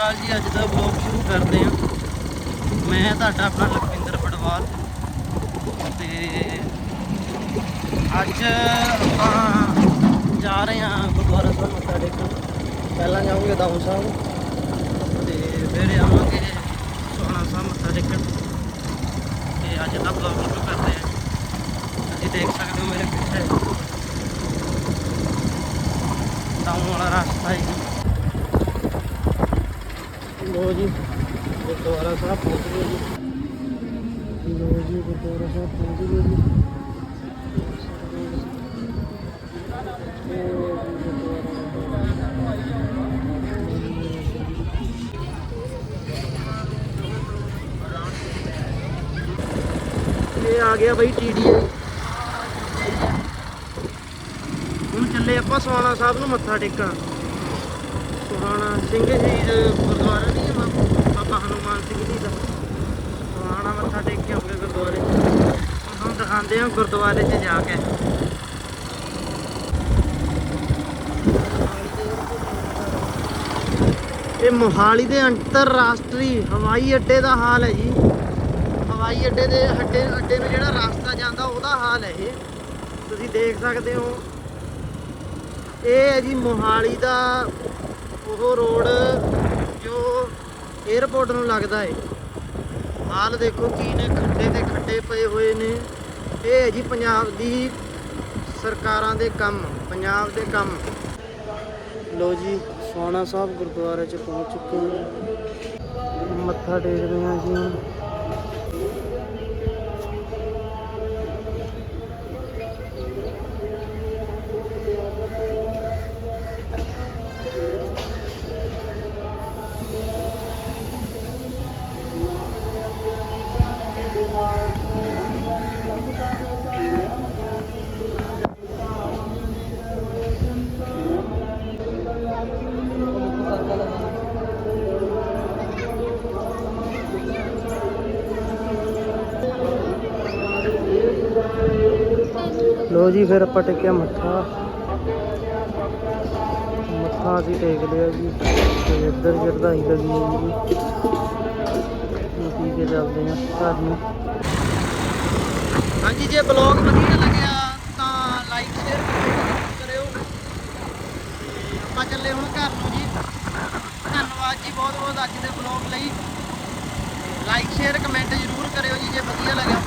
ਅਕਾਲ ਜੀ, ਅੱਜ ਦਾ ਵਲੌਗ ਸ਼ੁਰੂ ਕਰਦੇ ਹਾਂ। ਮੈਂ ਤੁਹਾਡਾ ਆਪਣਾ ਲਖਵਿੰਦਰ ਪਟਵਾਲ। ਤੇ ਅੱਜ ਆਪਾਂ ਜਾ ਰਹੇ ਹਾਂ ਗੁਰਦੁਆਰਾ ਸਾਹਿਬ ਮੱਥਾ ਟੇਕਣ। ਪਹਿਲਾਂ ਜਾਵਾਂਗੇ ਦਾਊ ਸਾਹਿਬ। ਤੇ ਫਿਰ ਆਵਾਂਗੇ ਸੋਹਣਾ ਸਾਹਿਬ ਮੱਥਾ ਟੇਕਣ। ਤੇ ਅੱਜ ਦਾ ਵਲੌਗ ਸ਼ੁਰੂ ਕਰਦੇ ਹਾਂ। ਤੁਸੀਂ ਦੇਖ ਸਕਦੇ ਹੋ ਮੇਰੇ ਪਿੱਛੇ। ਦਾਊ ਵਾਲਾ ਰਸਤਾ ਹੈ ਜੀ ਲੋ ਜੀ। ਗੁਰਦੁਆਰਾ ਸਾਹਿਬ ਪਹੁੰਚ ਗਏ ਜੀ। ਲੋ ਜੀ, ਗੁਰਦੁਆਰਾ ਸਾਹਿਬ ਪਹੁੰਚ ਗਏ ਜੀ। ਇਹ ਆ ਗਿਆ ਬਈ ਟੀਡੀਏ ਹੁਣ ਚੱਲੇ ਆਪਾਂ ਸੋਹਾਣਾ ਸਾਹਿਬ ਨੂੰ ਮੱਥਾ ਟੇਕਣ। ਸੁਹਾਣਾ ਸਿੰਘ ਸ਼ਹੀਦ ਗੁਰਦੁਆਰਾ ਨਹੀਂ ਹੈ ਬਾਬਾ ਬਾਬਾ ਹਨੂਮਾਨ ਸਿੰਘ ਜੀ ਦਾ। ਸੁਹਾਣਾ ਮੱਥਾ ਟੇਕ ਕੇ ਆਉਂਗੇ ਗੁਰਦੁਆਰੇ ਤੁਹਾਨੂੰ ਦਿਖਾਉਂਦੇ ਹਾਂ ਗੁਰਦੁਆਰੇ 'ਚ ਜਾ ਕੇ। ਇਹ ਮੋਹਾਲੀ ਦੇ ਅੰਤਰਰਾਸ਼ਟਰੀ ਹਵਾਈ ਅੱਡੇ ਦਾ ਹਾਲ ਹੈ ਜੀ। ਹਵਾਈ ਅੱਡੇ ਦੇ ਅੱਡੇ ਅੱਡੇ ਨੂੰ ਜਿਹੜਾ ਰਸਤਾ ਜਾਂਦਾ, ਉਹਦਾ ਹਾਲ ਹੈ ਇਹ। ਤੁਸੀਂ ਦੇਖ ਸਕਦੇ ਹੋ। ਇਹ ਹੈ ਜੀ ਮੋਹਾਲੀ ਦਾ ਉਹ ਰੋਡ ਜੋ 에어ਪੋਰਟ ਨੂੰ ਲੱਗਦਾ ਹੈ ਹਾਲ ਦੇਖੋ ਕੀ ਨੇ ਖੱਡੇ ਤੇ ਖੱਡੇ ਪਏ ਹੋਏ ਨੇ। ਇਹ ਹੈ ਜੀ ਪੰਜਾਬ ਦੀ ਸਰਕਾਰਾਂ ਦੇ ਕੰਮ, ਪੰਜਾਬ ਦੇ ਕੰਮ। ਲੋ ਜੀ ਸੋਨਾ ਸਾਹਿਬ ਗੁਰਦੁਆਰੇ ਚ ਪਹੁੰਚ ਚੁੱਕੇ ਹਾਂ। ਮੱਥਾ ਟੇਕਦੇ ਹਾਂ ਜੀ ਲੋ ਜੀ, ਫਿਰ ਆਪਾਂ ਟੇਕਿਆ ਮੱਥਾ। ਮੱਥਾ ਅਸੀਂ ਟੇਕ ਲਿਆ ਜੀ। ਤੇ ਇੱਧਰ ਚੜ੍ਹਾਈ ਲੱਗੀ ਹੋਈ ਜੀ। ਅਸੀਂ ਕੇ ਚੱਲਦੇ ਹਾਂ ਘਰ ਨੂੰ। ਹਾਂਜੀ, ਜੇ ਬਲੌਗ ਵਧੀਆ ਲੱਗਿਆ ਤਾਂ ਲਾਈਕ ਸ਼ੇਅਰ ਕਰਿਓ। ਆਪਾਂ ਚੱਲੇ ਹੁਣ ਘਰ ਨੂੰ ਜੀ। ਜੀ ਬਹੁਤ ਬਹੁਤ ਅੱਜ ਦੇ ਬਲੌਗ ਲਈ। ਲਾਈਕ ਸ਼ੇਅਰ ਕਮੈਂਟ ਜ਼ਰੂਰ ਕਰਿਓ ਜੀ, ਜੇ ਵਧੀਆ ਲੱਗਿਆ।